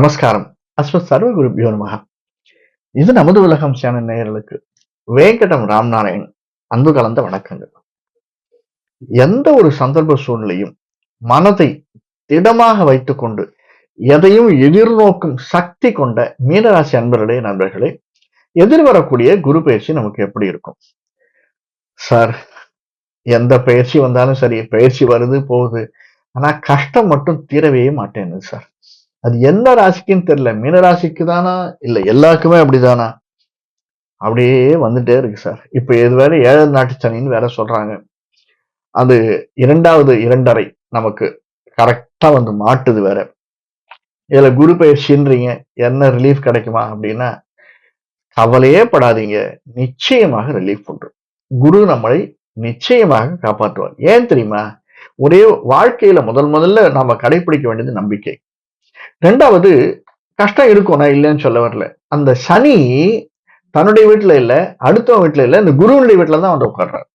நமஸ்காரம். அஸ்வத் சர்வ குருபியோ இது நமது உலகம் சேனல் நேயர்களுக்கு வேங்கடம் ராம்நாராயண் அன்பு கலந்த வணக்கங்கள். எந்த ஒரு சந்தர்ப்ப சூழ்நிலையும் மனதை திடமாக வைத்துக்கொண்டு எதையும் எதிர்நோக்கும் சக்தி கொண்ட மீனராசி அன்பர்களே நண்பர்களே எதிர்வரக்கூடிய குரு பயிற்சி நமக்கு எப்படி இருக்கும்? சார் எந்த பயிற்சி வந்தாலும் சரி பயிற்சி வருது போகுது. ஆனா கஷ்டம் மட்டும் தீரவே மாட்டேங்குது சார். அது எந்த ராசிக்குன்னு தெரியல. மீன ராசிக்கு தானா? இல்லை எல்லாருக்குமே அப்படிதானா? அப்படியே வந்துட்டே இருக்கு சார் இப்போ இது வேற ஏழு நாட்டு சனின்னு வேற சொல்றாங்க. அது இரண்டாவது இரண்டரை நமக்கு கரெக்டா வந்து மாட்டுது வேற. இதில் குரு பயிற்சின்றீங்க என்ன ரிலீஃப் கிடைக்குமா அப்படின்னா கவலையே படாதீங்க. நிச்சயமாக ரிலீஃப் உண்டு. குரு நம்மளை நிச்சயமாக காப்பாற்றுவார். ஏன் தெரியுமா? ஒரே வாழ்க்கையில முதல் முதல்ல நாம கடைபிடிக்க வேண்டியது நம்பிக்கை. ரெண்டாவது கஷ்டம் இருக்கும் நான் இல்லைன்னு சொல்ல வரல. அந்த சனி தன்னுடைய வீட்டுல இல்ல அடுத்தவங்க வீட்டுல இல்ல இந்த குருவனுடைய வீட்டுல தான் வந்து உட்கார்றாரு.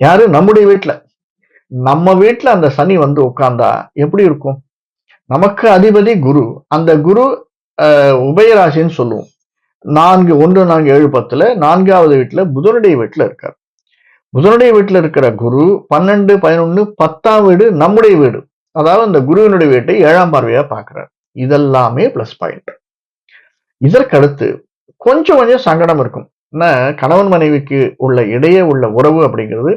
யாரு? நம்முடைய வீட்டுல நம்ம வீட்டுல அந்த சனி வந்து உட்கார்ந்தா எப்படி இருக்கும்? நமக்கு அதிபதி குரு. அந்த குரு உபயராசின்னு சொல்லுவோம். நான்கு ஒன்று நான்கு ஏழு பத்துல நான்காவது வீட்டுல புதனுடைய வீட்டுல இருக்கார். புதனுடைய வீட்டுல இருக்கிற குரு பன்னெண்டு பதினொன்னு பத்தாம் வீடு நம்முடைய வீடு. அதாவது அந்த குருவினுடைய வீட்டை ஏழாம் பார்வையா பாக்குறார் இதெல்லாமே பிளஸ் பாயிண்ட் இதற்கடுத்து கொஞ்சம் கொஞ்சம் சங்கடம் இருக்கும். என்ன? கணவன் மனைவிக்கு உள்ள இடையே உள்ள உறவு அப்படிங்கிறது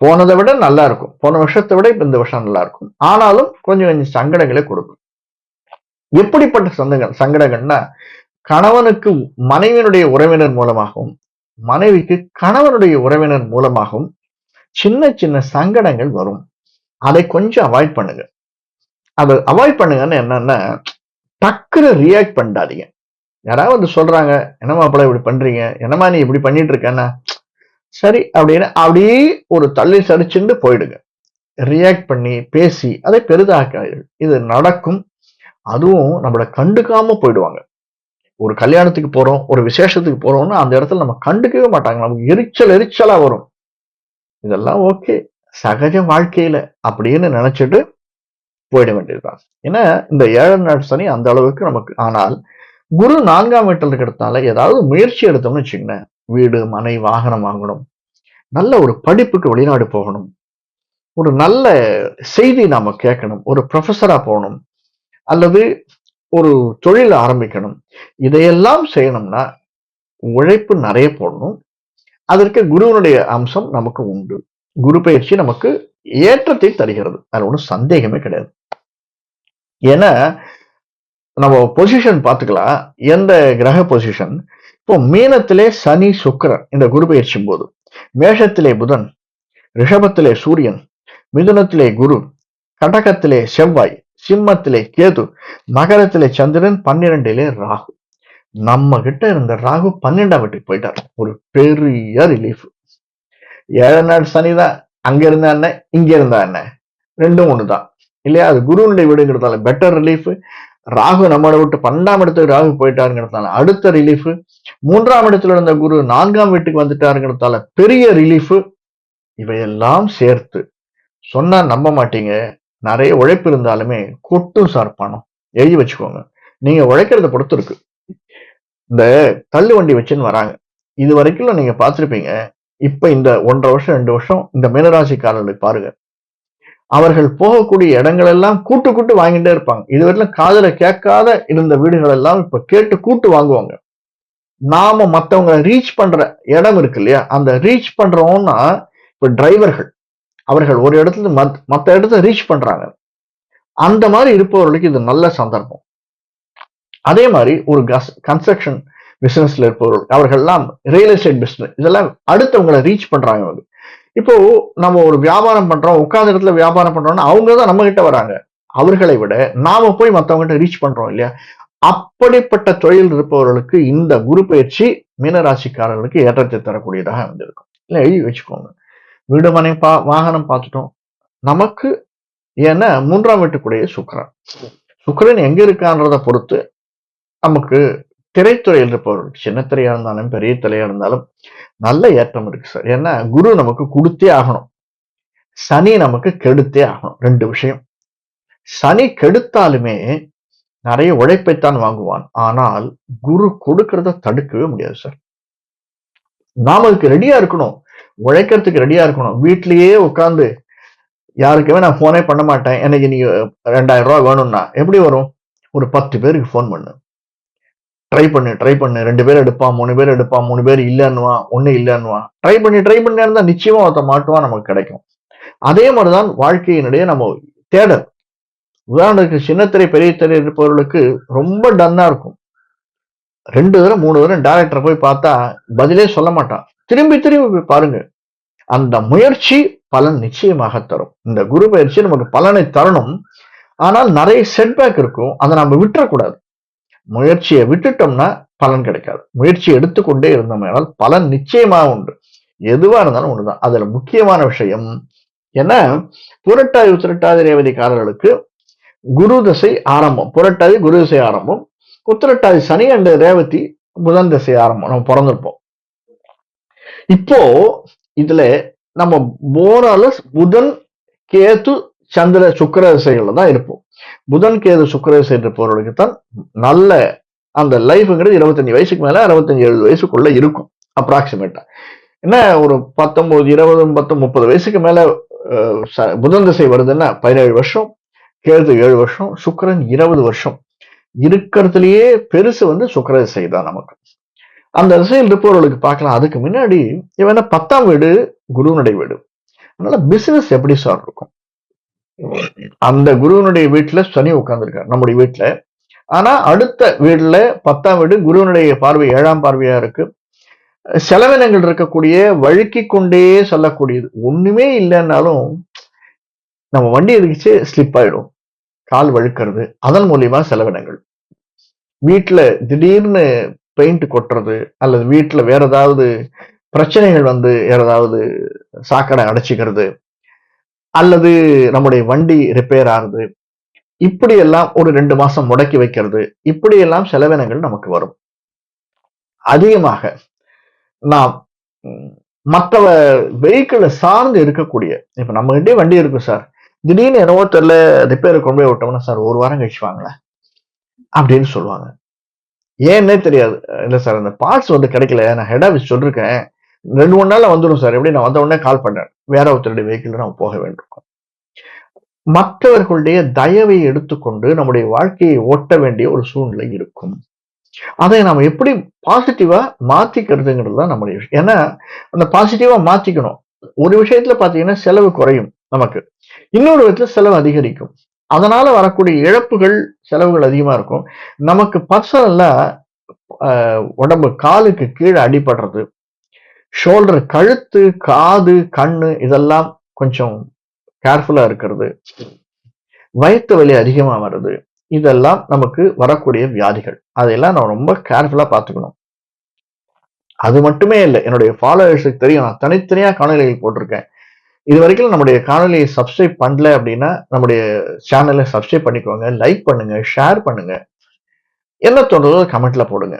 போனதை விட நல்லா இருக்கும். போன வருஷத்தை விட இப்ப இந்த வருஷம் நல்லா இருக்கும். ஆனாலும் கொஞ்சம் கொஞ்சம் சங்கடங்களை கொடுக்கும். எப்படிப்பட்ட சந்தங்கள் சங்கடங்கள்னா கணவனுக்கு மனைவியினுடைய உறவினர் மூலமாகவும் மனைவிக்கு கணவனுடைய உறவினர் மூலமாகவும் சின்ன சின்ன சங்கடங்கள் வரும். அதை கொஞ்சம் அவாய்ட் பண்ணுங்க. அது அவாய்ட் பண்ணுங்கன்னு என்னன்னா டக்குனு ரியாக்ட் பண்ணாதீங்க யாராவது வந்து சொல்றாங்க என்னமா அப்பட இப்படி பண்றீங்க? என்னமா நீ இப்படி பண்ணிட்டு இருக்கன்னா? சரி அப்படின்னு அப்படியே ஒரு தள்ளி சரிச்சுண்டு போயிடுங்க. ரியாக்ட் பண்ணி பேசி அதை பெரிதாக்க இது நடக்கும். அதுவும் நம்மள கண்டுக்காம போயிடுவாங்க. ஒரு கல்யாணத்துக்கு போறோம் ஒரு விசேஷத்துக்கு போறோம்னா அந்த இடத்துல நம்ம கண்டுக்கவே மாட்டாங்க. நமக்கு எரிச்சல் எரிச்சலா வரும். இதெல்லாம் ஓகே சகஜ வாழ்க்கையில அப்படின்னு நினைச்சிட்டு போயிட வேண்டியதுதான். ஏன்னா இந்த ஏழு நாள் சனி அந்த அளவுக்கு நமக்கு ஆனால் குரு நான்காம் வீட்டில் இருக்கிறதுனால ஏதாவது முயற்சி எடுத்தோம்னு வச்சுக்கோங்க வீடு மனை வாகனம் வாங்கணும். நல்ல ஒரு படிப்புக்கு வெளிநாடு போகணும். ஒரு நல்ல செய்தி நாம கேட்கணும். ஒரு ப்ரொஃபஸரா போகணும். அல்லது ஒரு தொழில் ஆரம்பிக்கணும். இதையெல்லாம் செய்யணும்னா உழைப்பு நிறைய போடணும். அதற்கு குருவனுடைய அம்சம் நமக்கு உண்டு. குரு பயிற்சி நமக்கு ஏற்றத்தை தருகிறது. அது ஒன்றும் சந்தேகமே கிடையாது. ஏன்னா நம்ம பொசிஷன் பார்த்துக்கலாம். எந்த கிரக பொசிஷன் இப்போ மீனத்திலே சனி சுக்கரன் இந்த குரு பயிற்சியும் போது. மேஷத்திலே புதன் ரிஷபத்திலே சூரியன் மிதுனத்திலே குரு கடகத்திலே செவ்வாய் சிம்மத்திலே கேது மகரத்திலே சந்திரன் பன்னிரெண்டிலே ராகு. நம்ம கிட்ட இருந்த ராகு பன்னெண்டாம் வீட்டுக்கு போயிட்டார். ஒரு பெரிய ரிலீஃப் ஏழை நாள் சனிதான் அங்க இருந்தா என்ன? இங்க இருந்தா என்ன? ரெண்டும் ஒண்ணுதான். இல்லையா? அது குருனுடைய வீடுங்கிறதால பெட்டர் ரிலீஃப் ராகு நம்மளை விட்டு பன்னெண்டாம் இடத்துக்கு ராகு போயிட்டாருங்கிறதால அடுத்த ரிலீஃப் மூன்றாம் இடத்துல இருந்த குரு நான்காம் வீட்டுக்கு வந்துட்டாருங்கிறதால பெரிய ரிலீஃப் இவையெல்லாம் சேர்த்து. சொன்னா நம்ப மாட்டீங்க. நிறைய உழைப்பு இருந்தாலுமே கொட்டும் சார் பணம். எழுதி வச்சுக்கோங்க. நீங்க உழைக்கிறத பொறுத்து இருக்கு. இந்த தள்ளு வண்டி வச்சுன்னு வராங்க. இது வரைக்கும் நீங்க பார்த்துருப்பீங்க. இப்ப இந்த ஒன்றரை வருஷம் ரெண்டு வருஷம் இந்த மீனராசிக்காரர்களை பாருங்க. அவர்கள் போகக்கூடிய இடங்கள் எல்லாம் கூட்டு கூட்டு வாங்கிட்டே இருப்பாங்க. இதுவரையிலும் காதல கேட்காத இருந்த வீடுகள் எல்லாம் இப்ப கேட்டு கூட்டு வாங்குவாங்க. நாம மத்தவங்க ரீச் பண்ற இடம் இருக்கு இல்லையா? அந்த ரீச் பண்றோம்னா இப்ப டிரைவர்கள் அவர்கள் ஒரு இடத்துல மத்த இடத்துல ரீச் பண்றாங்க. அந்த மாதிரி இருப்பவர்களுக்கு இது நல்ல சந்தர்ப்பம். அதே மாதிரி ஒரு கன்ஸ்ட்ரக்ஷன் பிசினஸ்ல இருப்பவர்கள் அவர்கள்லாம் ரியல் எஸ்டேட் பிசினஸ் இதெல்லாம் அடுத்தவங்களை ரீச் பண்றாங்க அவங்க இப்போ நம்ம ஒரு வியாபாரம் பண்றோம் உட்கார்ந்த இடத்துல வியாபாரம் பண்றோம்னா அவங்க தான் நம்ம கிட்ட வராங்க. அவர்களை விட நாம போய் மற்றவங்ககிட்ட ரீச் பண்றோம் இல்லையா? அப்படிப்பட்ட தொழில் இருப்பவர்களுக்கு இந்த குரு பயிற்சி மீனராசிக்காரர்களுக்கு ஏற்றத்தை தரக்கூடியதாக அமைந்திருக்கும் இல்ல எழுதி வச்சுக்கோங்க. வீடு மனை பா வாகனம் பார்த்துட்டோம். நமக்கு ஏன்னா மூன்றாம் வீட்டுக்குடைய சுக்கரன். சுக்கரன் எங்க இருக்கான்றத பொறுத்து நமக்கு திரைத்துறையில் இருப்பவர்கள் சின்ன திரையா இருந்தாலும் பெரிய திரையா இருந்தாலும் நல்ல ஏற்றம் இருக்கு சார் ஏன்னா குரு நமக்கு கொடுத்தே ஆகணும். சனி நமக்கு கெடுத்தே ஆகணும். ரெண்டு விஷயம். சனி கெடுத்தாலுமே நிறைய உழைப்பைத்தான் வாங்குவான். ஆனால் குரு கொடுக்கறத தடுக்கவே முடியாது சார் நாம அதுக்கு ரெடியா இருக்கணும். உழைக்கிறதுக்கு ரெடியா இருக்கணும். வீட்லயே உட்காந்து யாருக்குமே நான் போனே பண்ண மாட்டேன். எனக்கு நீ ரெண்டாயிரம் ரூபாய் வேணும்னா எப்படி வரும்? ஒரு பத்து பேருக்கு ஃபோன் பண்ணு. ட்ரை பண்ணு ட்ரை பண்ணு. ரெண்டு பேர் எடுப்பான் மூணு பேர் எடுப்பான் மூணு பேர் இல்லைன்னுவான் ஒண்ணு இல்லைன்னுவான் ட்ரை பண்ணி ட்ரை பண்ணி இருந்தா நிச்சயமா ஒருத்த மாட்டுவான் நமக்கு கிடைக்கும். அதே மாதிரிதான் வாழ்க்கையினுடைய நம்ம தேடல். உதாரணத்துக்கு சின்னத்திரை பெரிய திரை இருப்பவர்களுக்கு ரொம்ப டன்னா இருக்கும். ரெண்டு தடவை மூணு தடவை டேரக்டரை போய் பார்த்தா பதிலே சொல்ல மாட்டான். திரும்பி திரும்பி போய் பாருங்க. அந்த முயற்சி பலன் நிச்சயமாக தரும். இந்த குரு பயிற்சி நமக்கு பலனை தரணும். ஆனால் நிறைய செட்பேக் இருக்கும். அதை நம்ம விட்டுறக்கூடாது. முயற்சியை விட்டுட்டோம்னா பலன் கிடைக்காது. முயற்சி எடுத்துக்கொண்டே இருந்தோம்னால் பலன் நிச்சயமாக உண்டு. எதுவா இருந்தாலும் ஒண்ணுதான் அதுல முக்கியமான விஷயம் ஏன்னா புரட்டாதி உத்திரட்டாதி ரேவதிக்காரர்களுக்கு குரு தசை ஆரம்பம். புரட்டாதி குரு தசை ஆரம்பம். உத்திரட்டாதி சனி அண்டு ரேவதி புதன் தசை ஆரம்பம். நம்ம பிறந்திருப்போம். இப்போ இதுல நம்ம போரால புதன் கேத்து சந்திர சுக்கர திசைகள்ல தான் இருப்போம். புதன் கேது சுக்கரேசு என்ற போறவர்களுக்குத்தான் நல்ல அந்த லைஃப்ங்கிறது இருபத்தஞ்சு வயசுக்கு மேல அறுபத்தஞ்சு எழுபது வயசுக்குள்ள இருக்கும் அப்ராக்சிமேட்டா என்ன ஒரு பத்தொன்பது இருபது பத்து முப்பது வயசுக்கு மேல புதன் திசை வருதுன்னா பதினேழு வருஷம் கேது ஏழு வருஷம் சுக்கரன் இருபது வருஷம். இருக்கிறதுலயே பெருசு வந்து சுக்கர திசை தான் நமக்கு. அந்த திசையில் இருப்பவர்களுக்கு பார்க்கலாம். அதுக்கு முன்னாடி இவன் பத்தாம் வீடு குருவனுடைய வீடு. அதனால பிசினஸ் எப்படி சார் இருக்கும்? அந்த குருவனுடைய வீட்டுல சனி உட்கார்ந்துருக்கார் நம்முடைய வீட்டுல. ஆனா அடுத்த வீடுல பத்தாம் வீடு குருவனுடைய பார்வை ஏழாம் பார்வையா இருக்கு. செலவினங்கள் இருக்கக்கூடிய வழுக்கி கொண்டே செல்லக்கூடியது. ஒண்ணுமே இல்லைன்னாலும் நம்ம வண்டி எதுக்கிச்சு? ஸ்லிப் ஆயிடும். கால் வழுக்கிறது. அதன் மூலியமா செலவினங்கள். வீட்டுல திடீர்னு பெயிண்ட் கொட்டுறது அல்லது வீட்டுல வேற ஏதாவது பிரச்சனைகள் வந்து வேற ஏதாவது சாக்கடை அடைச்சிக்கிறது அல்லது நம்முடைய வண்டி ரிப்பேர் ஆகுது இப்படியெல்லாம் ஒரு ரெண்டு மாசம் முடக்கி வைக்கிறது இப்படியெல்லாம் செலவினங்கள் நமக்கு வரும். அதிகமாக நாம் மற்ற மற்றவ வெஹிக்கிளை சார்ந்து இருக்கக்கூடிய இப்ப நம்ம கிட்டே வண்டி இருக்கும் சார் திடீர்னு என்னவோ தெரியல ரிப்பேர் கொண்டு போய் விட்டோம்னா சார் ஒரு வாரம் கழிச்சு வாங்களேன் அப்படின்னு சொல்லுவாங்க. ஏன்னே தெரியாது. இல்ல சார் அந்த பார்ட்ஸ் வந்து கிடைக்கல நான் ஹெட் ஆஃபீஸ் சொல்லிருக்கேன். ரெண்டு மூணு நாள்ல வந்துடும் சார். எப்படி நான் வந்த உடனே கால் பண்ணேன் வேற ஒருத்தருடைய வெஹிக்கிள் நம்ம போக வேண்டியிருக்கோம். மற்றவர்களுடைய தயவை எடுத்துக்கொண்டு நம்முடைய வாழ்க்கையை ஓட்ட வேண்டிய ஒரு சூழ்நிலை இருக்கும். அதை நாம எப்படி பாசிட்டிவா மாத்திக்கிறதுங்கிறது தான் நம்முடைய விஷயம். ஏன்னா அந்த பாசிட்டிவா மாத்திக்கணும். ஒரு விஷயத்துல பாத்தீங்கன்னா செலவு குறையும் நமக்கு. இன்னொரு விதத்துல செலவு அதிகரிக்கும். அதனால வரக்கூடிய இழப்புகள் செலவுகள் அதிகமா இருக்கும். நமக்கு பர்சனல்ல உடம்பு காலுக்கு கீழே அடிபடுறது ஷோல்டர் கழுத்து காது கண்ணு இதெல்லாம் கொஞ்சம் கேர்ஃபுல்லா இருக்கிறது. வயிற்று வலி அதிகமா வருது. இதெல்லாம் நமக்கு வரக்கூடிய வியாதிகள். அதையெல்லாம் நான் ரொம்ப கேர்ஃபுல்லா பார்த்துக்கணும். அது மட்டுமே இல்லை என்னுடைய ஃபாலோவர்ஸுக்கு தெரியும். நான் தனித்தனியா காணொலிகள் போட்டிருக்கேன். இது வரைக்கும் நம்முடைய காணொலியை சப்ஸ்கிரைப் பண்ணல அப்படின்னா நம்முடைய சேனலை சப்ஸ்கிரைப் பண்ணிக்கோங்க லைக் பண்ணுங்க ஷேர் பண்ணுங்க. என்ன தோன்றதோ கமெண்ட்ல போடுங்க.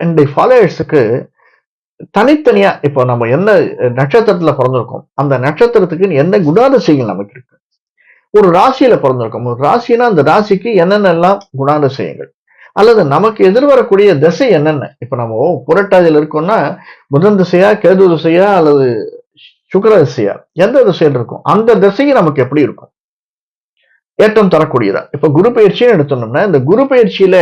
என்னுடைய ஃபாலோவர்ஸுக்கு தனித்தனியா இப்போ நம்ம என்ன நட்சத்திரத்துல பிறந்திருக்கோம். அந்த நட்சத்திரத்துக்கு என்ன குணாதிசயங்கள் நமக்கு இருக்கு? ஒரு ராசியில பிறந்திருக்கோம். ஒரு ராசினா அந்த ராசிக்கு என்னென்னலாம் குணாதிசயங்கள்? அல்லது நமக்கு எதிர்வரக்கூடிய திசை என்னென்ன? இப்ப நம்ம புரட்டாதியில் இருக்கோம்னா புதன் திசையா கேது திசையா அல்லது சுக்கர திசையா? எந்த திசையில் இருக்கும்? அந்த திசைக்கு நமக்கு எப்படி இருக்கும்? ஏற்றம் தரக்கூடியதா? இப்ப குரு பயிற்சின்னு எடுத்தோம்னா இந்த குரு பயிற்சியில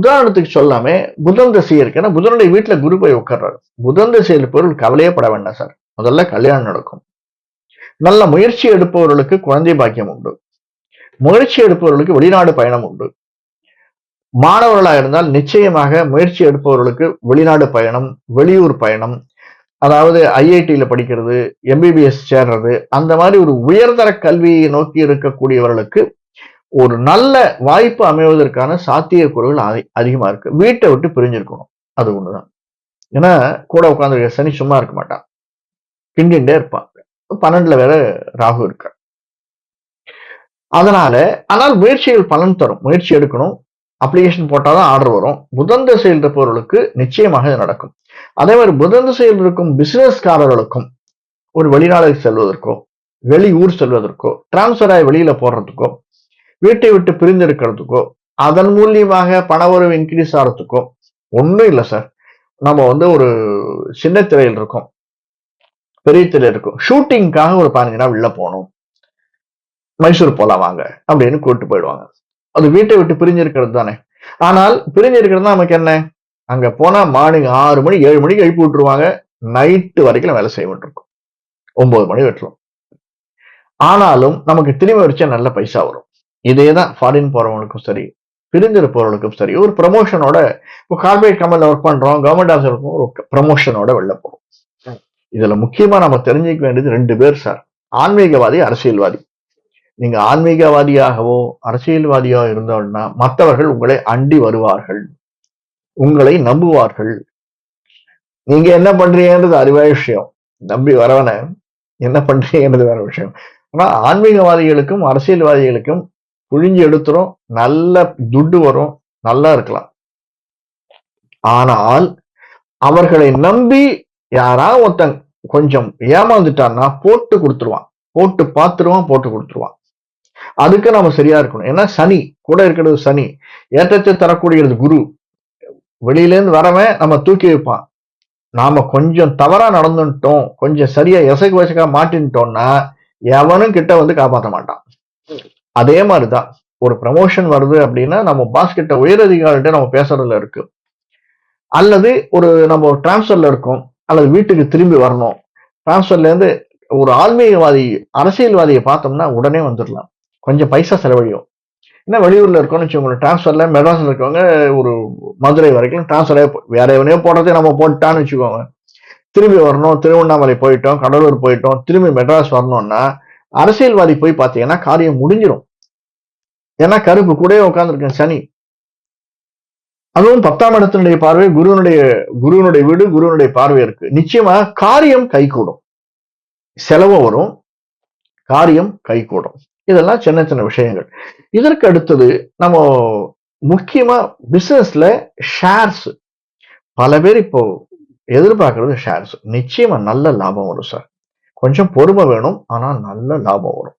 உதாரணத்துக்கு சொல்லாமே புதன் திசை இருக்குன்னா புதனுடைய வீட்டுல குரு போய் உட்கார்றாரு. புதன் திசையில் பொருள் கவலையே பட வேண்டாம் சார். முதல்ல கல்யாணம் நடக்கும். நல்ல முயற்சி எடுப்பவர்களுக்கு குழந்தை பாக்கியம் உண்டு. முயற்சி எடுப்பவர்களுக்கு வெளிநாடு பயணம் உண்டு. மாணவர்களாக இருந்தால் நிச்சயமாக முயற்சி எடுப்பவர்களுக்கு வெளிநாடு பயணம் வெளியூர் பயணம் அதாவது ஐஐடியில் படிக்கிறது எம்பிபிஎஸ் சேர்றது அந்த மாதிரி ஒரு உயர்தர கல்வியை நோக்கி இருக்கக்கூடியவர்களுக்கு ஒரு நல்ல வாய்ப்பு அமைவதற்கான சாத்தியக்கூறுகள் அதிகமாக அதிகமா இருக்கு. வீட்டை விட்டு பிரிஞ்சிருக்கணும். அது ஒண்ணுதான். ஏன்னா கூட உட்காந்து சனி சும்மா இருக்க மாட்டான். கிண்டிண்டே இருப்பான். பன்னெண்டுல வேற ராகு இருக்க அதனால ஆனால் முயற்சிகள் பலன் தரும். முயற்சி எடுக்கணும். அப்ளிகேஷன் போட்டாதான் ஆர்டர் வரும். புதன் திசையில் இருப்பவர்களுக்கு நிச்சயமாக இது நடக்கும். அதே மாதிரி புதன் திசையில் இருக்கும் பிசினஸ்காரர்களுக்கும் ஒரு வெளிநாடு செல்வதற்கோ வெளி ஊர் செல்வதற்கோ டிரான்ஸ்ஃபர் ஆகி வெளியில போடுறதுக்கோ வீட்டை விட்டு பிரிந்திருக்கிறதுக்கோ அதன் மூலியமாக பணவரவு இன்க்ரீஸ் ஆகிறதுக்கோ ஒன்றும் இல்லை சார் நம்ம வந்து ஒரு சின்ன திரையில் இருக்கோம். பெரிய திரையில் இருக்கும். ஷூட்டிங்காக ஒரு பதினஞ்சு நாள் வெளில போகணும். மைசூர் போலாம் வாங்க அப்படின்னு கூப்பிட்டு போயிடுவாங்க. அது வீட்டை விட்டு பிரிஞ்சிருக்கிறது தானே. ஆனால் பிரிஞ்சிருக்கிறது தான் நமக்கு என்ன? அங்க போனா மார்னிங் ஆறு மணி ஏழு மணிக்கு எழுப்பி விட்டுருவாங்க. நைட்டு வரைக்கும் வேலை செய்ய வேண்டியிருக்கும். ஒன்பது மணி வெட்டுரும் ஆனாலும் நமக்கு திரும்பி வச்சா நல்ல பைசா வரும். இதே தான் ஃபாரின் போறவங்களுக்கும் சரி பிரிஞ்சிருப்பவர்களுக்கும் சரி ஒரு ப்ரமோஷனோட இப்போ கார்பரேட் கம்பெனியில் ஒர்க் பண்றோம் கவர்மெண்ட் ஆஃபீஸருக்கும் ஒரு ப்ரமோஷனோட வெளில போறோம் இதுல முக்கியமா நம்ம தெரிஞ்சுக்க வேண்டியது ரெண்டு பேர் சார். ஆன்மீகவாதி அரசியல்வாதி. நீங்க ஆன்மீகவாதியாகவோ அரசியல்வாதியாக இருந்தோம்னா மற்றவர்கள் உங்களை அண்டி வருவார்கள். உங்களை நம்புவார்கள். நீங்க என்ன பண்றீங்கன்றது அறிவாய விஷயம். நம்பி வரவன என்ன பண்றீங்கன்றது வேற விஷயம். ஆனா ஆன்மீகவாதிகளுக்கும் அரசியல்வாதிகளுக்கும் புழிஞ்சு எடுத்துரும் நல்ல துட்டு வரும் நல்லா இருக்கலாம். ஆனால் அவர்களை நம்பி யாராவது ஒருத்தன் கொஞ்சம் ஏமாந்துட்டான்னா போட்டு கொடுத்துருவான். போட்டு பார்த்துருவான் போட்டு கொடுத்துருவான். அதுக்கு நம்ம சரியா இருக்கணும். ஏன்னா சனி கூட இருக்கிறது சனி. ஏற்றத்தை தரக்கூடியது குரு. வெளியிலேருந்து வரவன் நம்ம தூக்கி வைப்பான். நாம கொஞ்சம் தவறா நடந்துட்டோம் கொஞ்சம் சரியா எசைக்கு வசக்கா மாட்டின்ட்டோம்னா எவனும் கிட்ட வந்து காப்பாற்ற மாட்டான். அதே மாதிரிதான் ஒரு ப்ரமோஷன் வருது அப்படின்னா நம்ம பாஸ் கிட்ட உயரதிகாரிகிட்ட நம்ம பேசுறதுல இருக்கு. அல்லது ஒரு நம்ம டிரான்ஸ்ஃபர்ல இருக்கோம் அல்லது வீட்டுக்கு திரும்பி வரணும். டிரான்ஸ்ஃபர்ல இருந்து ஒரு ஆன்மீகவாதி அரசியல்வாதியை பார்த்தோம்னா உடனே வந்துடலாம். கொஞ்சம் பைசா செலவழியும். என்ன வெளியூர்ல இருக்கோம்னு வச்சுக்கோங்க டிரான்ஸ்ஃபர்ல மெட்ராஸ்ல இருக்கவங்க ஒரு மதுரை வரைக்கும் டிரான்ஸ்ஃபரே வேற எவனையோ போடுறதே நம்ம போட்டான்னு வச்சுக்கோங்க திரும்பி வரணும் திருவண்ணாமலை போயிட்டோம் கடலூர் போயிட்டோம் திரும்பி மெட்ராஸ் வரணும்னா அரசியல்வாதி போய் பார்த்தீங்கன்னா காரியம் முடிஞ்சிடும் ஏன்னா கருப்பு கூடயே உட்காந்துருக்கேன் சனி. அதுவும் பத்தாம் இடத்தினுடைய பார்வை குருவனுடைய குருவனுடைய வீடு குருவனுடைய பார்வை இருக்கு. நிச்சயமா காரியம் கைகூடும். செலவு வரும் காரியம் கைகூடும். இதெல்லாம் சின்ன சின்ன விஷயங்கள். இதற்கு அடுத்தது நம்ம முக்கியமா பிசினஸ்ல ஷேர்ஸ் பல பேர் இப்போ எதிர்பார்க்கறது ஷேர்ஸ் நிச்சயமா நல்ல லாபம் வரும் சார் கொஞ்சம் பொறுமை வேணும் ஆனா நல்ல லாபம் வரும்.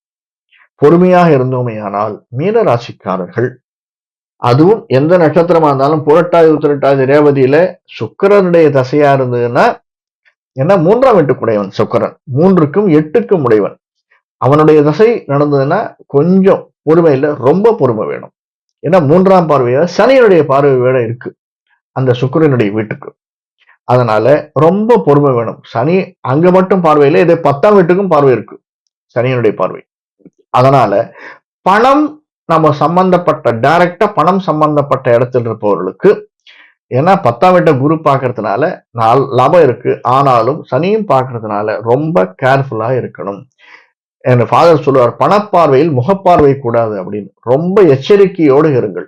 பொறுமையாக இருந்தோமே ஆனால் மீன ராசிக்காரர்கள் அதுவும் எந்த நட்சத்திரமா இருந்தாலும் புரட்டாதி உத்திரட்டாதி ரேவதியில சுக்கரனுடைய தசையா இருந்ததுன்னா ஏன்னா மூன்றாம் வீட்டுக்குடையவன் சுக்கரன். மூன்றுக்கும் எட்டுக்கும் உடையவன். அவனுடைய தசை நடந்ததுன்னா கொஞ்சம் பொறுமை இல்லை ரொம்ப பொறுமை வேணும். ஏன்னா மூன்றாம் பார்வையா சனியனுடைய பார்வை வேட இருக்கு. அந்த சுக்கரனுடைய வீட்டுக்கு. அதனால ரொம்ப பொறுமை வேணும். சனி அங்க மட்டும் பார்வையில இதே பத்தாம் வீட்டுக்கும் பார்வை இருக்கு. சனியனுடைய பார்வை. அதனால பணம் நம்ம சம்பந்தப்பட்ட டைரக்டா பணம் சம்பந்தப்பட்ட இடத்துல இருப்பவர்களுக்கு ஏன்னா பத்தாம் வீட்டை குரு பார்க்கறதுனால நாள் லாபம் இருக்கு. ஆனாலும் சனியும் பார்க்கறதுனால ரொம்ப கேர்ஃபுல்லா இருக்கணும். என் ஃபாதர் சொல்லுவார் பணப்பார்வையில் முகப்பார்வை கூடாது அப்படின்னு. ரொம்ப எச்சரிக்கையோடு இருங்கள்.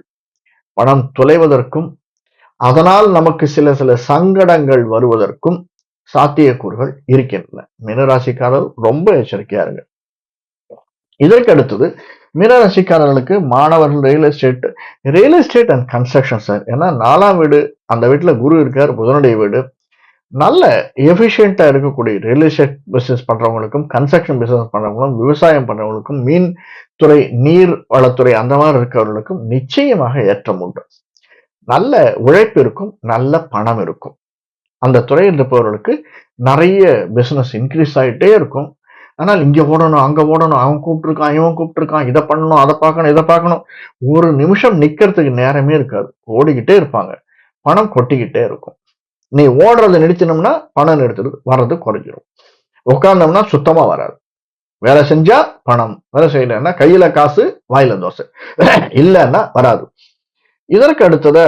பணம் தொலைவதற்கும் அதனால் நமக்கு சில சில சங்கடங்கள் வருவதற்கும் சாத்தியக்கூறுகள் இருக்கின்றன. மீனராசிக்காரர் ரொம்ப எச்சரிக்கையா இருங்க. இதற்கு அடுத்தது மீனராசிக்காரர்களுக்கு மாணவர்கள் real estate real estate and construction sir ஏன்னா நாலாம் வீடு அந்த வீட்டுல குரு இருக்கார் புதனுடைய வீடு. நல்ல எஃபிஷியண்டா இருக்கக்கூடிய ரியல் எஸ்டேட் பிசினஸ் பண்றவங்களுக்கும் கன்ஸ்ட்ரக்ஷன் பிசினஸ் பண்றவங்களுக்கும் விவசாயம் பண்றவங்களுக்கும் மீன் துறை நீர் வளத்துறை அந்த மாதிரி இருக்கிறவர்களுக்கும் நிச்சயமாக ஏற்றம் உண்டு. நல்ல உழைப்பு இருக்கும் நல்ல பணம் இருக்கும். அந்த துறையில் இருப்பவர்களுக்கு நிறைய பிசினஸ் இன்க்ரீஸ் ஆகிட்டே இருக்கும். ஆனால் இங்கே ஓடணும் அங்கே ஓடணும் அவன் கூப்பிட்டுருக்கான் இவன் கூப்பிட்டுருக்கான் இதை பண்ணணும் அதை பார்க்கணும் இதை பார்க்கணும். ஒரு நிமிஷம் நிற்கிறதுக்கு நேரமே இருக்காது. ஓடிக்கிட்டே இருப்பாங்க. பணம் கொட்டிக்கிட்டே இருக்கும். நீ ஓடுறதை நிறுத்தினோம்னா பணம் நிறுத்துறது வர்றது குறைஞ்சிரும். உட்கார்ந்தோம்னா சுத்தமா வராது. வேலை செஞ்சா பணம் வேலை செய்யலைன்னா கையில காசு வாயில தோசை. இல்லைன்னா வராது. இதற்கு அடுத்தத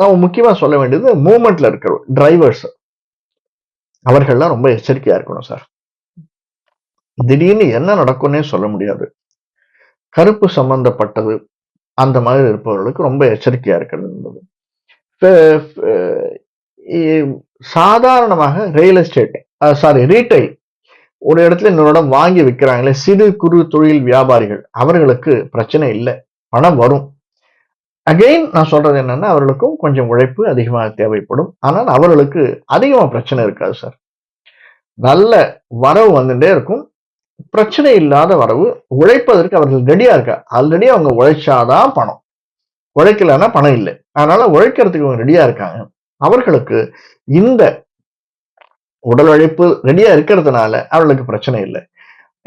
நம்ம முக்கியமா சொல்ல வேண்டியது மூமெண்ட்ல இருக்கிற டிரைவர்ஸ் அவர்கள்லாம் ரொம்ப எச்சரிக்கையா இருக்கணும் சார் திடீர்னு என்ன நடக்கும்னே சொல்ல முடியாது. கருப்பு சம்பந்தப்பட்டது அந்த மாதிரி இருப்பவர்களுக்கு ரொம்ப எச்சரிக்கையா இருக்கிறது சாதாரணமாக ரியல் எஸ்டேட் சாரி ரீட்டைல் ஒரு இடத்துல இன்னொரு இடம் வாங்கி விற்கிறாங்களே சிறு குறு தொழில் வியாபாரிகள் அவர்களுக்கு பிரச்சனை இல்லை பணம் வரும். அகெயின் நான் சொல்றது என்னன்னா அவர்களுக்கும் கொஞ்சம் உழைப்பு அதிகமாக தேவைப்படும். ஆனால் அவர்களுக்கு அதிகமாக பிரச்சனை இருக்காது சார் நல்ல வரவு வந்துட்டே இருக்கும். பிரச்சனை இல்லாத வரவு உழைப்பதற்கு அவர்கள் ரெடியா இருக்கா? ஆல்ரெடி அவங்க உழைச்சாதான் பணம். உழைக்கலன்னா பணம் இல்லை. அதனால உழைக்கிறதுக்கு அவங்க ரெடியா இருக்காங்க. அவர்களுக்கு இந்த உடல் உழைப்பு ரெடியா இருக்கிறதுனால அவர்களுக்கு பிரச்சனை இல்லை.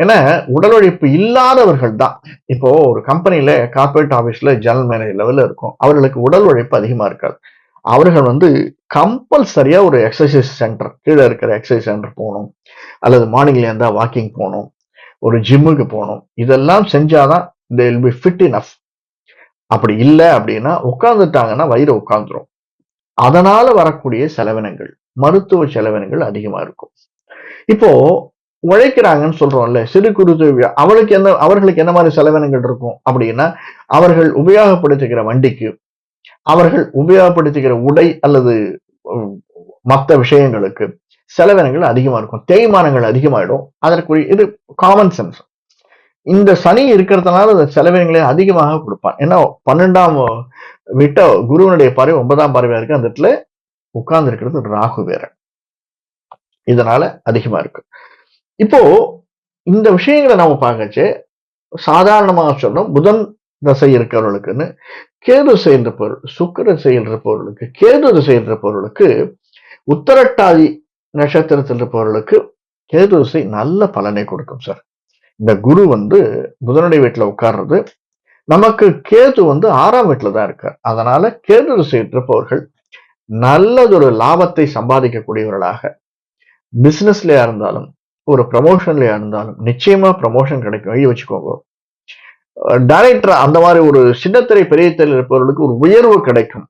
ஏன்னா உடல் உழைப்பு இல்லாதவர்கள் தான். இப்போ ஒரு கம்பெனியில கார்பரேட் ஆபீஸ்ல ஜெனரல் மேனேஜர் லெவல்ல இருக்கும். அவர்களுக்கு உடல் உழைப்பு அதிகமா இருக்காது. அவர்கள் வந்து கம்பல்சரியா ஒரு எக்ஸசைஸ் சென்டர் கீழே இருக்கிற எக்ஸசைஸ் சென்டர் போகணும். அல்லது மார்னிங்ல இருந்தா வாக்கிங் போகணும். ஒரு ஜிம்முக்கு போகணும். இதெல்லாம் செஞ்சாதான் they will be fit enough அப்படி இல்லை அப்படின்னா உட்காந்துட்டாங்கன்னா வயிறு உட்காந்துரும் அதனால வரக்கூடிய செலவினங்கள் மருத்துவ செலவினங்கள் அதிகமா இருக்கும். இப்போ உழைக்கிறாங்கன்னு சொல்றோம்ல சிறு குறு தொழில் அவளுக்கு என்ன அவர்களுக்கு என்ன மாதிரி செலவினங்கள் இருக்கும் அப்படின்னா அவர்கள் உபயோகப்படுத்துகிற வண்டிக்கு அவர்கள் உபயோகப்படுத்துகிற உடை அல்லது மற்ற மத்த விஷயங்களுக்கு செலவினங்கள் அதிகமா இருக்கும். தேய்மானங்கள் அதிகமாயிடும். அதற்குரிய இது காமன் சென்ஸ் இந்த சனி இருக்கிறதுனால அந்த செலவினங்களை அதிகமாக கொடுப்பான். ஏன்னா பன்னெண்டாம் விட்ட குருவனுடைய பறவை ஒன்பதாம் பறவையா இருக்கு. அந்த இடத்துல உட்கார்ந்து இருக்கிறது ராகு வேற. இதனால அதிகமா இருக்கு. இப்போ இந்த விஷயங்களை நாம பார்க்கச்சு சாதாரணமாக சொன்னோம் புதன் தசை இருக்கிறவர்களுக்குன்னு கேது செய்கிற பொருள் சுக்கர திசை பொருளுக்கு கேது திசை பொருளுக்கு உத்தரட்டாதி நட்சத்திரத்தில் இருப்பவர்களுக்கு கேது திசை நல்ல பலனை கொடுக்கும் சார். இந்த குரு வந்து புதனுடைய வீட்டில் உட்கார்றது நமக்கு கேது வந்து ஆறாம் வீட்டில் தான் இருக்கார். அதனால கேது திசை இருப்பவர்கள் நல்லதொரு லாபத்தை சம்பாதிக்கக்கூடியவர்களாக. பிஸ்னஸ்லயா இருந்தாலும் ஒரு ப்ரமோஷன்லயா இருந்தாலும் நிச்சயமா ப்ரமோஷன் கிடைக்கும். எழுதி வச்சுக்கோங்க. டைரக்டர் அந்த மாதிரி ஒரு சின்னத்திரை பெரிய திரையில் இருப்பவர்களுக்கு ஒரு உயர்வு கிடைக்கும்.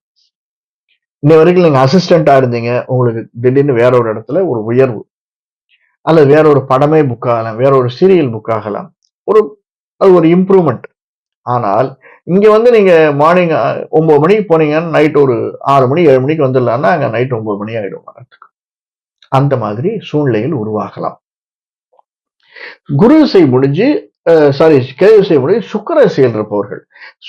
இன்னை வரைக்கும் நீங்க அசிஸ்டண்டா இருந்தீங்க உங்களுக்கு திடீர்னு வேற ஒரு இடத்துல ஒரு உயர்வு. அல்லது வேற ஒரு படமே புக் ஆகலாம் வேற ஒரு சீரியல் புக் ஆகலாம். ஒரு அது ஒரு இம்ப்ரூவ்மெண்ட் ஆனால் இங்க வந்து நீங்க மார்னிங் ஒன்பது மணிக்கு போனீங்கன்னா நைட் ஒரு ஆறு மணி ஏழு மணிக்கு வந்துடலான்னா அங்க நைட் ஒன்பது மணி ஆகிடும் வரத்துக்கு. அந்த மாதிரி சூழ்நிலையில் உருவாகலாம். குரு இசை முடிஞ்சு சாரி கேது முடிஞ்சு சுக்கர இசையில் இருப்பவர்கள்.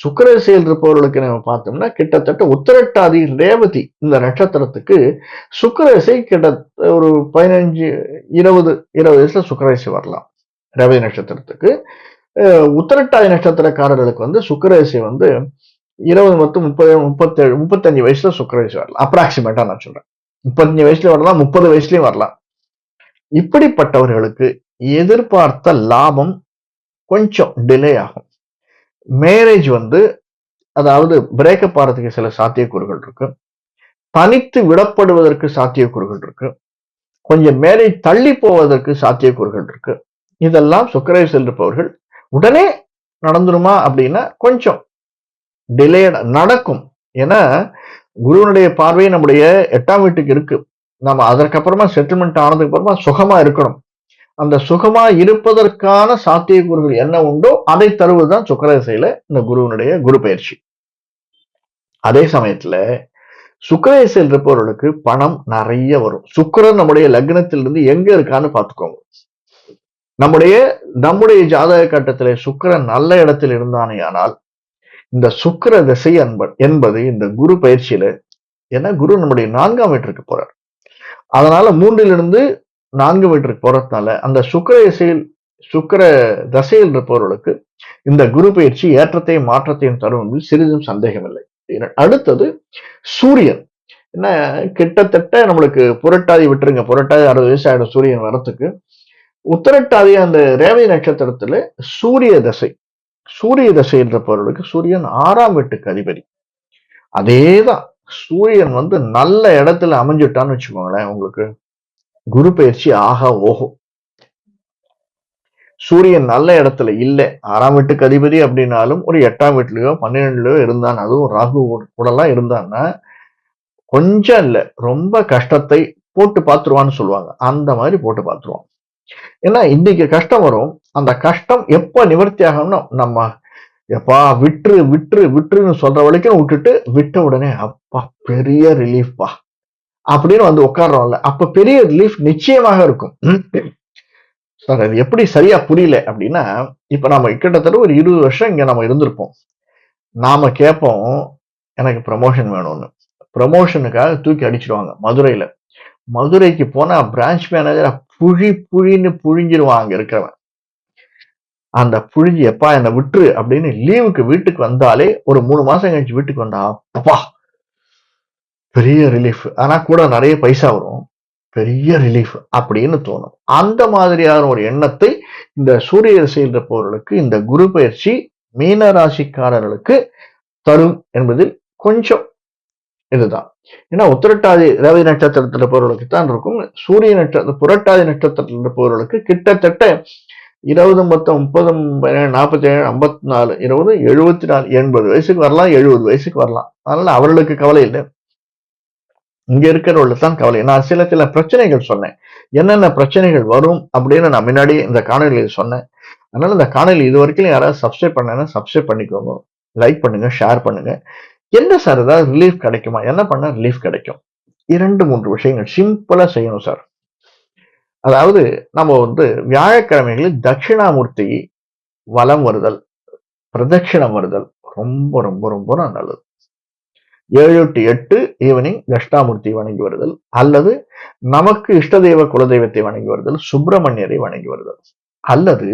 சுக்கர இருப்பவர்களுக்கு நம்ம பார்த்தோம்னா கிட்டத்தட்ட உத்தரட்டாதி ரேவதி இந்த நட்சத்திரத்துக்கு சுக்கர இசை கிட்ட ஒரு பதினஞ்சு இருபது இருபது வயசுல சுக்கர இசை வரலாம். ரேவதி நட்சத்திரத்துக்கு. உத்தரட்டாதி நட்சத்திரக்காரர்களுக்கு வந்து சுக்கர வந்து இருபது மற்றும் முப்பது முப்பத்தேழு முப்பத்தஞ்சு வயசுல சுக்கர வரலாம். அப்ராக்சிமேட்டா நான் சொல்றேன். முப்பத்தஞ்சு வயசுல வரலாம் முப்பது வயசுலயும் வரலாம். இப்படிப்பட்டவர்களுக்கு எதிர்பார்த்த லாபம் கொஞ்சம் டிலே ஆகும். மேரேஜ் வந்து அதாவது பிரேக்கப் ஆகிறதுக்கு சில சாத்தியக்கூறுகள் இருக்கு. தனித்து விடப்படுவதற்கு சாத்தியக்கூறுகள் இருக்கு. கொஞ்சம் மேலே தள்ளி போவதற்கு சாத்தியக்கூறுகள் இருக்கு. இதெல்லாம் சுக்கரேசில் இருப்பவர்கள் உடனே நடந்துருமா அப்படின்னா கொஞ்சம் டிலே நடக்கும். ஏன்னா குருவனுடைய பார்வை நம்முடைய எட்டாம் வீட்டுக்கு இருக்கு. நம்ம அதற்கப்புறமா செட்டில்மெண்ட் ஆனதுக்கு அப்புறமா சுகமா இருக்கணும். அந்த சுகமா இருப்பதற்கான சாத்தியக்கூறுகள் என்ன உண்டோ அதை தருவதுதான் சுக்கரேசையில இந்த குருவனுடைய குரு பயிற்சி. அதே சமயத்துல சுக்கரேசையில் இருப்பவர்களுக்கு பணம் நிறைய வரும். சுக்கரன் நம்முடைய லக்னத்திலிருந்து எங்க இருக்கான்னு பார்த்துக்கோங்க. நம்முடைய நம்முடைய ஜாதக கட்டத்திலே சுக்கிரன் நல்ல இடத்தில் இருந்தானே ஆனால் இந்த சுக்கிர திசை என்ப என்பது இந்த குரு பயிற்சியில ஏன்னா குரு நம்முடைய நான்காம் வீட்டிற்கு போறார். அதனால மூன்றிலிருந்து நான்கு வீட்டிற்கு போறதுனால அந்த சுக்கர திசையில் சுக்கிர தசையில் இருப்பவர்களுக்கு இந்த குரு பயிற்சி ஏற்றத்தையும் மாற்றத்தையும் தரும் என்பது சிறிதும் சந்தேகமில்லை. அடுத்தது சூரியன். என்ன கிட்டத்தட்ட நம்மளுக்கு புரட்டாதி விட்டுருங்க புரட்டாதி அறுபது வயசு ஆயிடும் சூரியன் வரத்துக்கு உத்தரட்டாதி அந்த ரேவதி நட்சத்திரத்துல சூரிய தசை. சூரிய தசை என்ற பொருளுக்கு சூரியன் ஆறாம் வீட்டுக்கு அதிபதி. அதேதான் சூரியன் வந்து நல்ல இடத்துல அமைஞ்சுட்டான்னு வச்சுக்கோங்களேன் உங்களுக்கு குரு பயிற்சி ஆகா ஓஹோ சூரியன் நல்ல இடத்துல இல்லை ஆறாம் வீட்டுக்கு அதிபதி அப்படின்னாலும் ஒரு எட்டாம் வீட்லயோ பன்னிரெண்டுலயோ இருந்தான் அதுவும் ராகு கூடலாம் இருந்தான்னா கொஞ்சம் இல்லை ரொம்ப கஷ்டத்தை போட்டு பார்த்துருவான்னு சொல்லுவாங்க. அந்த மாதிரி போட்டு பார்த்துருவான் ஏன்னா இன்னைக்கு கஷ்டம் வரும். அந்த கஷ்டம் எப்ப நிவர்த்தி ஆகும்னா நம்ம எப்பா விட்டுரு விட்டுரு விட்டுருன்னு சொல்ற வரைக்கும் விட்டுட்டு விட்ட உடனே அப்பா பெரிய ரிலீஃப்பா அப்படின்னு வந்து உட்கார்றோம்ல. அப்ப பெரிய ரிலீஃப் நிச்சயமாக இருக்கும். சார் அது எப்படி சரியா புரியல அப்படின்னா இப்ப நம்ம கிட்டத்தட்ட ஒரு இருபது வருஷம் இங்க நம்ம இருந்திருப்போம். நாம கேட்போம் எனக்கு ப்ரமோஷன் வேணும்னு. ப்ரமோஷனுக்காக தூக்கி அடிச்சிருவாங்க மதுரையில. மதுரைக்கு போனா பிரான்ச் மேனேஜர் புழி புழின்னு புழிஞ்சிருவான் அங்க இருக்கிறவன். அந்த புழுதி எப்பா என்னை விட்டுரு அப்படின்னு லீவுக்கு வீட்டுக்கு வந்தாலே ஒரு மூணு மாசம் கழிச்சு வீட்டுக்கு வந்தா அப்பா பெரிய ரிலீஃப் ஆனா கூட நிறைய பைசா வரும். பெரிய ரிலீஃப் அப்படின்னு தோணும். அந்த மாதிரியான ஒரு எண்ணத்தை இந்த சூரிய திசையில் இந்த குரு பயிற்சி மீன ராசிக்காரர்களுக்கு தரும் என்பதில் கொஞ்சம் இதுதான். ஏன்னா உத்திரட்டாதி ரவி நட்சத்திரத்தில் இருப்பவர்களுக்கு தான் இருக்கும். சூரிய நட்சத்திர புரட்டாதி நட்சத்திரத்தில் இருப்பவர்களுக்கு கிட்டத்தட்ட இருபது மொத்தம் முப்பது நாற்பத்தி ஏழு ஐம்பத்தி நாலு இருபது எழுபத்தி நாலு எண்பது வயசுக்கு வரலாம் எழுபது வயசுக்கு வரலாம். அதனால அவர்களுக்கு கவலை இல்லை. இங்க இருக்கிறவர்களுக்கு தான் கவலை. நான் சில சில பிரச்சனைகள் சொன்னேன். என்னென்ன பிரச்சனைகள் வரும் அப்படின்னு நான் முன்னாடி இந்த காணொலியில் சொன்னேன். அதனால இந்த காணொலி இது வரைக்கும் யாராவது சப்ஸ்கிரைப் பண்ணேன்னா சப்ஸ்கிரைப் பண்ணிக்கோங்க. லைக் பண்ணுங்க ஷேர் பண்ணுங்க. என்ன சார் ஏதாவது ரிலீஃப் கிடைக்குமா? என்ன பண்ண ரிலீஃப் கிடைக்கும்? இரண்டு மூன்று விஷயங்கள் சிம்பிளா செய்யணும் சார் அதாவது நம்ம வந்து வியாழக்கிழமைகளில் தட்சிணாமூர்த்தி வலம் வருதல் பிரதட்சிணம் வருதல் ரொம்ப ரொம்ப ரொம்ப நல்லது. ஏழு டு எட்டு ஈவினிங் தட்சிணாமூர்த்தி வணங்கி வருதல் அல்லது நமக்கு இஷ்ட தெய்வ குலதெய்வத்தை வணங்கி வருதல் சுப்பிரமணியரை வணங்கி வருதல். அல்லது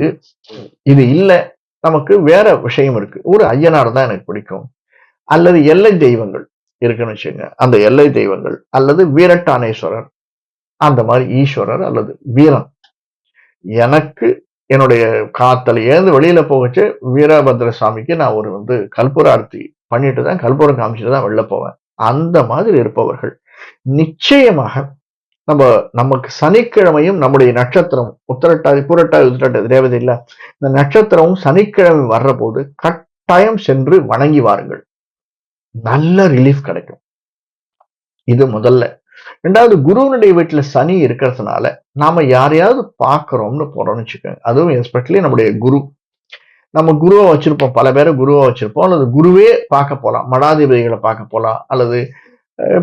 இது இல்லை நமக்கு வேற விஷயம் இருக்கு. ஒரு ஐயனார் தான் எனக்கு பிடிக்கும். அல்லது எல்லை தெய்வங்கள். இருக்குன்னு வச்சுங்க அந்த எல்லை தெய்வங்கள் அல்லது வீரட்டானேஸ்வரர். அந்த மாதிரி ஈஸ்வரர் அல்லது வீரன். எனக்கு என்னுடைய காத்தல ஏந்து வெளியில போகச்சு வீரபத்ர சாமிக்கு நான் ஒரு வந்து கல்பூர ஆர்த்தி பண்ணிட்டு தான் கல்பூரம் காமிச்சிட்டு தான் வெளில போவேன். அந்த மாதிரி இருப்பவர்கள். நிச்சயமாக நம்ம நமக்கு சனிக்கிழமையும் நம்முடைய நட்சத்திரம் உத்தரட்டாதி பூரட்டாதி உத்திரட்டாதி தேவதை இல்லை. இந்த நட்சத்திரமும் சனிக்கிழமை வர்ற போது கட்டாயம் சென்று வணங்கி வாருங்கள். நல்ல ரிலீஃப் கிடைக்கும். இது முதல்ல. ரெண்டாவது குருவனுடைய வீட்டுல சனி இருக்கிறதுனால நாம யாரையாவது பார்க்குறோம்னு போறோம்னு வச்சுக்கோங்க. அதுவும் எஸ்பெஷலி நம்முடைய குரு. நம்ம குருவை வச்சிருப்போம். பல பேரை குருவை வச்சிருப்போம். அல்லது குருவே பார்க்க போகலாம் மடாதிபதிகளை பார்க்க போகலாம் அல்லது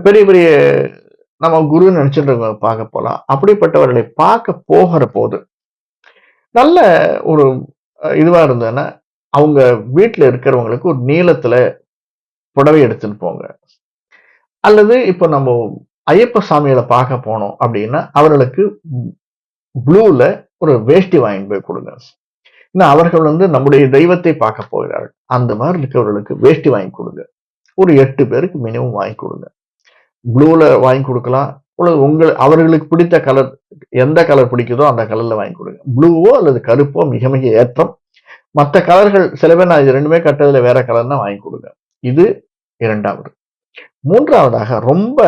பெரிய பெரிய நம்ம குரு நினைச்சிட்டு பார்க்க போகலாம் அப்படிப்பட்டவர்களை பார்க்க போகிற போது நல்ல ஒரு இதுவாக இருந்ததுன்னா அவங்க வீட்டில் இருக்கிறவங்களுக்கு ஒரு நீளத்துல புடவை எடுத்துன்னு போங்க. அல்லது இப்போ நம்ம ஐயப்ப சாமிகளை பார்க்க போனோம் அப்படின்னா அவர்களுக்கு ப்ளூல ஒரு வேஷ்டி வாங்கி போய் கொடுங்க. இன்னும் அவர்கள் வந்து நம்முடைய தெய்வத்தை பார்க்க போகிறார்கள். அந்த மாதிரி இருக்கிறவர்களுக்கு வேஷ்டி வாங்கி கொடுங்க. ஒரு எட்டு பேருக்கு மினிமம் வாங்கி கொடுங்க. ப்ளூல வாங்கி கொடுக்கலாம். உங்கள் அவர்களுக்கு பிடித்த கலர் எந்த கலர் பிடிக்குதோ அந்த கலர்ல வாங்கி கொடுங்க. ப்ளூவோ அல்லது கருப்போ மிக மிக ஏற்றம். மற்ற கலர்கள் சில பேர் நான் இது ரெண்டுமே கட்டதுல வேற கலர்னா வாங்கி கொடுங்க. இது இரண்டாவது. மூன்றாவதாக ரொம்ப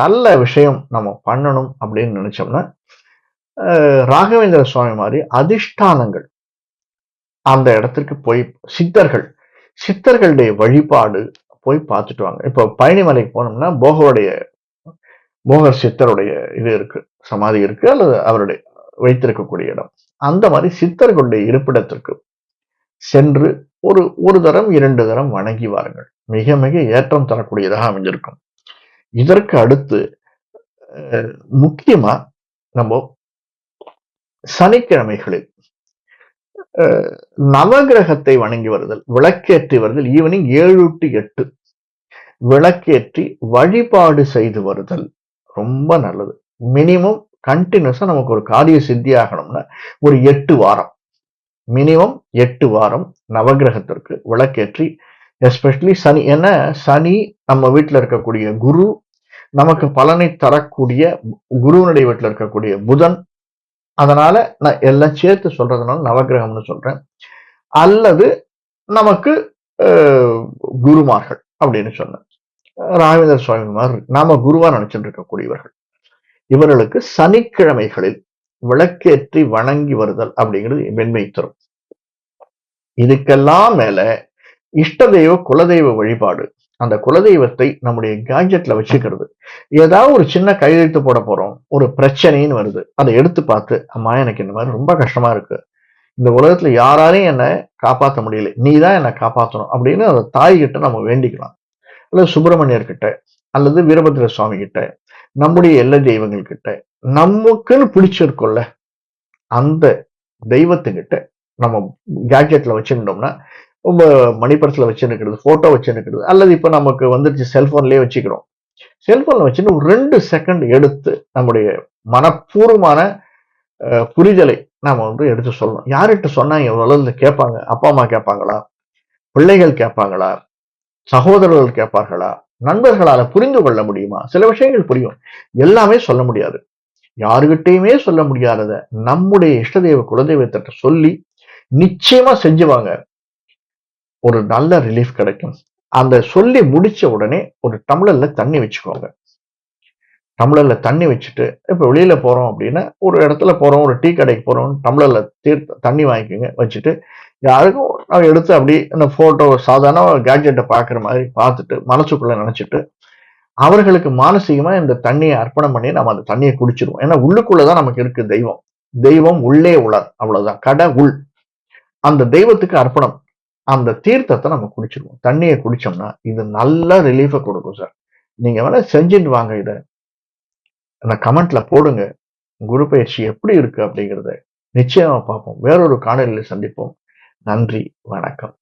நல்ல விஷயம் நம்ம பண்ணணும் அப்படின்னு நினைச்சோம்னா ராகவேந்திர சுவாமி மாதிரி அதிஷ்டானங்கள். அந்த இடத்திற்கு போய் சித்தர்கள் சித்தர்களுடைய வழிபாடு போய் பார்த்துட்டு வாங்க. இப்போ பழனிமலைக்கு போனோம்னா போகருடைய போகர் சித்தருடைய இது இருக்கு சமாதி இருக்கு அல்லது அவருடைய வைத்திருக்கக்கூடிய இடம். அந்த மாதிரி சித்தர்களுடைய இருப்பிடத்திற்கு சென்று ஒரு ஒரு தரம் இரண்டு தரம் வணங்கி வாருங்கள். மிக மிக ஏற்றம் தரக்கூடியதாக அமைஞ்சிருக்கும். இதற்கு அடுத்து முக்கியமா நம்ம சனிக்கிழமைகளில் நவகிரகத்தை வணங்கி வருதல் விளக்கேற்றி வருதல் ஈவினிங் ஏழு டு எட்டு விளக்கேற்றி வழிபாடு செய்து வருதல் ரொம்ப நல்லது. மினிமம் கண்டினியூஸா நமக்கு ஒரு காரிய சித்தி ஆகணும்னா ஒரு எட்டு வாரம். மினிமம் எட்டு வாரம் நவகிரகத்திற்கு விளக்கேற்றி எஸ்பெஷலி சனி ஏன்னா சனி நம்ம வீட்டில் இருக்கக்கூடிய குரு நமக்கு பலனை தரக்கூடிய குருவனுடைய வீட்டில் இருக்கக்கூடிய புதன். அதனால நான் எல்லாம் சேர்த்து சொல்றதுனால நவகிரகம்னு சொல்றேன். அல்லது நமக்கு குருமார்கள் அப்படின்னு சொன்னேன். ராகவேந்தர் சுவாமி மாதிரி நாம குருவா நினைச்சிட்டு இருக்கக்கூடியவர்கள். இவர்களுக்கு சனிக்கிழமைகளில் விளக்கேற்றி வணங்கி வருதல் அப்படிங்கிறது வெண்மை தரும். இதுக்கெல்லாம் மேல இஷ்டதெய்வ குலதெய்வ வழிபாடு அந்த குலதெய்வத்தை நம்முடைய கேஜெட்ல வச்சுக்கிறது. ஏதாவது ஒரு சின்ன கையெழுத்து போட போறோம் ஒரு பிரச்சனைன்னு வருது. அதை எடுத்து பார்த்து அம்மா எனக்கு இந்த மாதிரி ரொம்ப கஷ்டமா இருக்கு. இந்த உலகத்துல யாராலையும் என்னை காப்பாற்ற முடியல. நீ தான் என்னை காப்பாற்றணும் அப்படின்னு அந்த தாய் கிட்ட நம்ம வேண்டிக்கலாம். அல்லது சுப்பிரமணியர் கிட்ட அல்லது வீரபத்ர சுவாமி கிட்ட நம்முடைய எல்லை தெய்வங்கள் கிட்ட நமக்குன்னு பிடிச்சிருக்கோம்ல. அந்த தெய்வத்துக்கிட்ட நம்ம கேட்ஜெட்ல வச்சுருந்தோம்னா ரொம்ப மணிப்பரசில் வச்சுருக்கிறது ஃபோட்டோ வச்சுருக்கிறது அல்லது இப்போ நமக்கு வந்துருச்சு செல்ஃபோன்லேயே வச்சுக்கிறோம். செல்ஃபோனில் வச்சுன்னு ஒரு ரெண்டு செகண்ட் எடுத்து நம்முடைய மனப்பூர்வமான புரிதலை நாம் வந்து எடுத்து சொல்லணும். யார்கிட்ட சொன்னால் எவ்வளவு கேட்பாங்க? அப்பா அம்மா கேட்பாங்களா? பிள்ளைகள் கேட்பாங்களா? சகோதரர்கள் கேட்பார்களா? நண்பர்களால் புரிந்து கொள்ள முடியுமா? சில விஷயங்கள் புரியும். எல்லாமே சொல்ல முடியாது. யாருகிட்டயுமே சொல்ல முடியாதத நம்முடைய இஷ்டதெய்வ குலதெய்வத்திட்ட சொல்லி நிச்சயமா செஞ்சுவாங்க. ஒரு நல்ல ரிலீஃப் கிடைக்கும். அந்த சொல்லி முடிச்ச உடனே ஒரு டம்ளர்ல தண்ணி வச்சுக்கோங்க. டம்ளர்ல தண்ணி வச்சுட்டு இப்ப வெளியில போறோம் அப்படின்னா ஒரு இடத்துல போறோம் ஒரு டீ கடைக்கு போறோம் டம்ளர்ல தீர்த்த தண்ணி வாங்கிக்கோங்க வச்சுட்டு யாருக்கும் நான் எடுத்து அப்படி இந்த போட்டோ சாதாரண கேட்ஜெட்டை பார்க்குற மாதிரி பார்த்துட்டு மனசுக்குள்ள நினைச்சிட்டு அவர்களுக்கு மானசீகமா இந்த தண்ணியை அர்ப்பணம் பண்ணி நம்ம அந்த தண்ணியை குடிச்சிருவோம். ஏன்னா உள்ளுக்குள்ளதான் நமக்கு இருக்கு தெய்வம். தெய்வம் உள்ளே உளர் அவ்வளவுதான். கடை உள். அந்த தெய்வத்துக்கு அர்ப்பணம். அந்த தீர்த்தத்தை நம்ம குடிச்சிருவோம். தண்ணியை குடிச்சோம்னா இது நல்ல ரிலீஃபை கொடுக்கும் சார் நீங்க வேணா செஞ்சுட்டு வாங்க இதை. அந்த கமெண்ட்ல போடுங்க. குரு பயிற்சி எப்படி இருக்கு அப்படிங்கிறத. நிச்சயமா பார்ப்போம். வேறொரு காணொலியில் சந்திப்போம். நன்றி வணக்கம்.